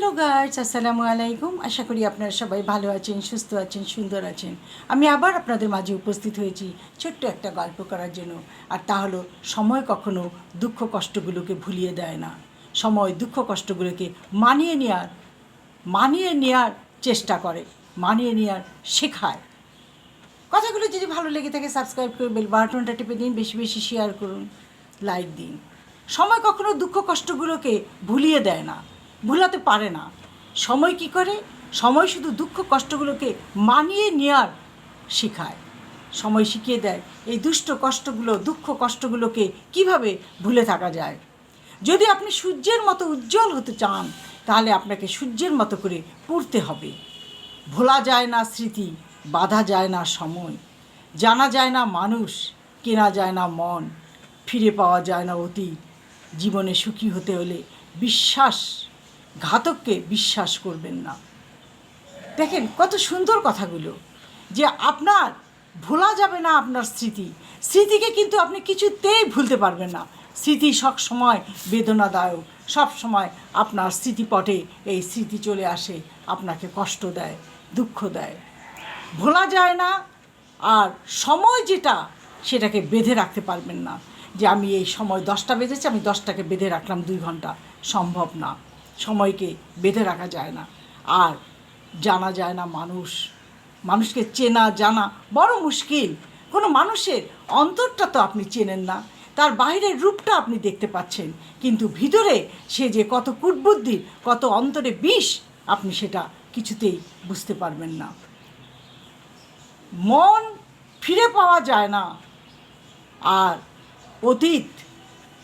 Hello guys আসসালামু আলাইকুম আশা করি আপনারা সবাই ভালো আছেন, সুস্থ আছেন, সুন্দর আছেন। আমি আবার আপনাদের মাঝে উপস্থিত হয়েছি ছোট্ট একটা গল্প করার জন্য। আর তা হলো, সময় কখনো দুঃখ কষ্টগুলোকে ভুলিয়ে দেয় না। সময় দুঃখ কষ্টগুলোকে মানিয়ে নেওয়ার মানিয়ে নেওয়ার চেষ্টা করে, মানিয়ে নেওয়ার শেখায়। কথাগুলো যদি ভালো লেগে থাকে সাবস্ক্রাইব করে বেল বাটনটা টিপে দিন, বেশি বেশি শেয়ার করুন লাইক দিন। সময় কখনো দুঃখ কষ্টগুলোকে ভুলিয়ে দেয় না। ভুলাতে পারে না। সময় কি করে? সময় শুধু দুঃখ কষ্টগুলোকে মানিয়ে নেওয়ার শেখায়। সময় শিখিয়ে দেয় এই দুষ্ট কষ্টগুলো, দুঃখ কষ্টগুলোকে কীভাবে ভুলে থাকা যায়? যদি আপনি সূর্যের মতো উজ্জ্বল হতে চান, তাহলে আপনাকে সূর্যের মতো করে পড়তে হবে। ভোলা যায় না স্মৃতি, বাধা যায় না সময়। জানা যায় না মানুষ, কেনা যায় না মন। ফিরে পাওয়া যায় না অতীত। জীবনে সুখী হতে হলে বিশ্বাস ঘাতককে বিশ্বাস করবেন না। দেখেন কত সুন্দর কথাগুলো, যে আপনার ভোলা যাবে না আপনার স্মৃতি। স্মৃতিকে কিন্তু আপনি কিছুতেই ভুলতে পারবেন না। স্মৃতি সব সময় বেদনাদায়ক, সব সময় আপনার স্মৃতিপটে এই স্মৃতি চলে আসে, আপনাকে কষ্ট দেয়, দুঃখ দেয়। ভোলা যায় না, আর সময় যেটা, সেটাকে বেঁধে রাখতে পারবেন না। যে আমি এই সময় দশটা বেজেছে, আমি দশটাকে বেঁধে রাখলাম দুই ঘণ্টা, সম্ভব না। সময়কে বেঁধে রাখা যায় না। আর জানা যায় না মানুষ। মানুষকে চেনা জানা বড় মুশকিল। কোনো মানুষের অন্তরটা তো আপনি চেনেন না। তার বাইরের রূপটা আপনি দেখতে পাচ্ছেন। কিন্তু ভিতরে সে যে কত কুটবুদ্ধি, কত অন্তরে বিষ, আপনি সেটা কিছুতেই বুঝতে পারবেন না। মন ফিরে পাওয়া যায় না। আর অতীত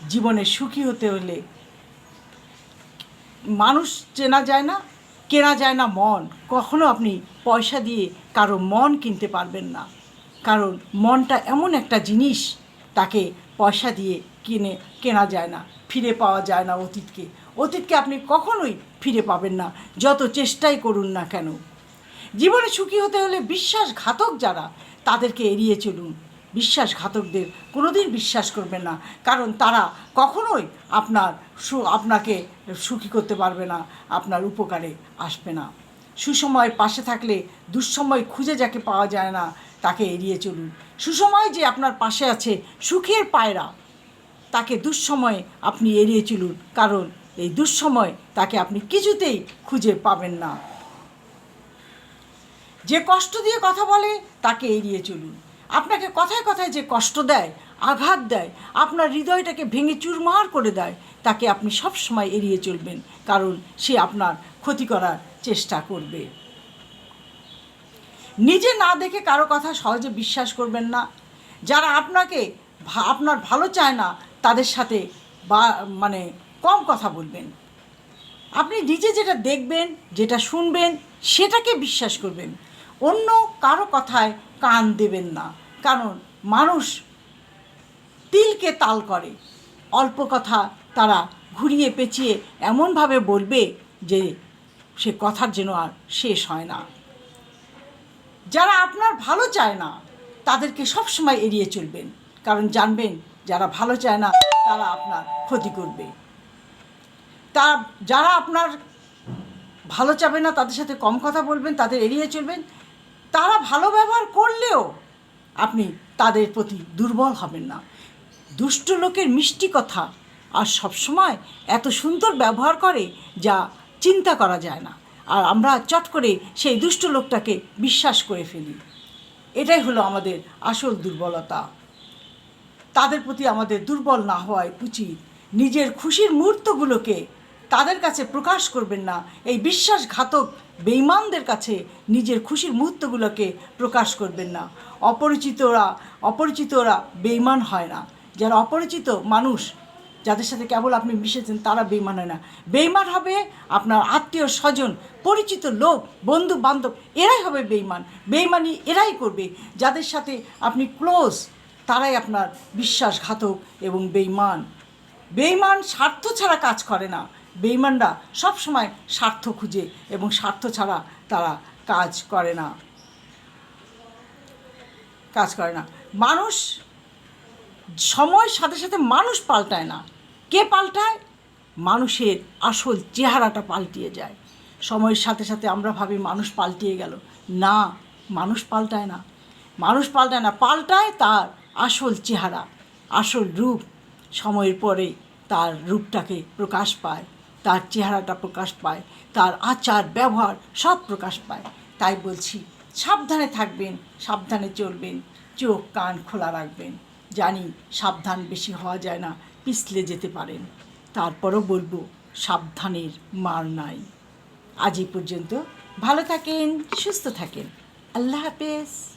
জীবনে সুখী হতে হলে মানুষ চেনা যায় না, কেনা যায় না মন। কখনো আপনি পয়সা দিয়ে কারও মন কিনতে পারবেন না। কারণ মনটা এমন একটা জিনিস, তাকে পয়সা দিয়ে কিনে, কেনা যায় না, ফিরে পাওয়া যায় না অতীতকে। অতীতকে আপনি কখনোই ফিরে পাবেন না, যত চেষ্টাই করুন না কেন। জীবনে সুখী হতে হলে বিশ্বাসঘাতক যারা, তাদেরকে এড়িয়ে চলুন। বিশ্বাসঘাতকদের কোনোদিন বিশ্বাস করবেন না। কারণ তারা কখনোই আপনার সু, আপনাকে সুখী করতে পারবে না, আপনার উপকারে আসবে না। সুসময় পাশে থাকলে দুঃসময় খুঁজে যাকে পাওয়া যায় না, তাকে এড়িয়ে চলুন। সুসময় যে আপনার পাশে আছে সুখের পায়রা, তাকে দুঃসময়ে আপনি এড়িয়ে চলুন। কারণ এই দুঃসময় তাকে আপনি কিছুতেই খুঁজে পাবেন না। যে কষ্ট দিয়ে কথা বলে, তাকে এড়িয়ে চলুন। আপনাকে কথায় কথায় যে কষ্ট দেয়, আঘাত দেয়, আপনার হৃদয়টাকে ভেঙে চুরমার করে দেয়, তাকে আপনি সব সময় এড়িয়ে চলবেন, কারণ সে আপনার ক্ষতি করার চেষ্টা করবে। নিজে না দেখে কারও কথা সহজে বিশ্বাস করবেন না। যারা আপনাকে আপনার ভালো চায় না, তাদের সাথে বা মানে কম কথা বলবেন। আপনি নিজে যেটা দেখবেন, যেটা শুনবেন, সেটাকে বিশ্বাস করবেন। অন্য কারও কথায় কান দেবেন না। কারণ মানুষ তিলকে তাল করে। অল্প কথা তারা ঘুরিয়ে পেঁচিয়ে এমনভাবে বলবে যে সে কথার যেন আর শেষ হয় না। যারা আপনার ভালো চায় না, তাদেরকে সবসময় এড়িয়ে চলবেন। কারণ জানবেন, যারা ভালো চায় না, তারা আপনার ক্ষতি করবে। তা যারা আপনার ভালো চাবে না, তাদের সাথে কম কথা বলবেন, তাদের এড়িয়ে চলবেন। তারা ভালো ব্যবহার করলেও আপনি তাদের প্রতি দুর্বল হবেন না। দুষ্ট লোকের মিষ্টি কথা আর সবসময় এত সুন্দর ব্যবহার করে যা চিন্তা করা যায় না। আর আমরা চট করে সেই দুষ্ট লোকটাকে বিশ্বাস করে ফেলি। এটাই হলো আমাদের আসল দুর্বলতা। তাদের প্রতি আমাদের দুর্বল না হওয়াই উচিত। নিজের খুশির মুহূর্তগুলোকে তাদের কাছে প্রকাশ করবেন না। এই বিশ্বাসঘাতক বেইমানদের কাছে নিজের খুশির মুহূর্তগুলোকে প্রকাশ করবেন না। অপরিচিতরা অপরিচিতরা বেইমান হয় না। যারা অপরিচিত মানুষ, যাদের সাথে কেবল আপনি মিশেছেন, তারা বেইমান হয় না। বেইমান হবে আপনার আত্মীয় স্বজন, পরিচিত লোক বন্ধু বান্ধব এরাই হবে বেইমান বেইমানি এরাই করবে। যাদের সাথে আপনি ক্লোজ, তারাই আপনার বিশ্বাসঘাতক এবং বেইমান বেইমান স্বার্থ ছাড়া কাজ করে না। বেইমানরা সবসময় স্বার্থ খুঁজে এবং স্বার্থ ছাড়া তারা কাজ করে না। কাজ করে না। মানুষ সময়ের সাথে সাথে মানুষ পাল্টায় না। কে পাল্টায়? মানুষের আসল চেহারাটা পাল্টিয়ে যায়। সময়ের সাথে সাথে আমরা ভাবি মানুষ পাল্টিয়ে গেল। না, মানুষ পাল্টায় না। মানুষ পাল্টায় না, পাল্টায় তার আসল চেহারা, আসল রূপ। সময়ের পরে তার রূপটাকে প্রকাশ পায়। তার চেহারাটা প্রকাশ পায়, তার আচার, ব্যবহার সব প্রকাশ পায়। তাই বলছি, সাবধানে থাকবেন, সাবধানে চলবেন, চোখ, কান খোলা রাখবেন। জানি সাবধান বেশি হওয়া যায় না, পিছলে যেতে পারেন। তারপরও বলব, সাবধানের মার নাই। আজ এই পর্যন্ত ভালো থাকেন, সুস্থ থাকেন। আল্লাহ হাফেজ।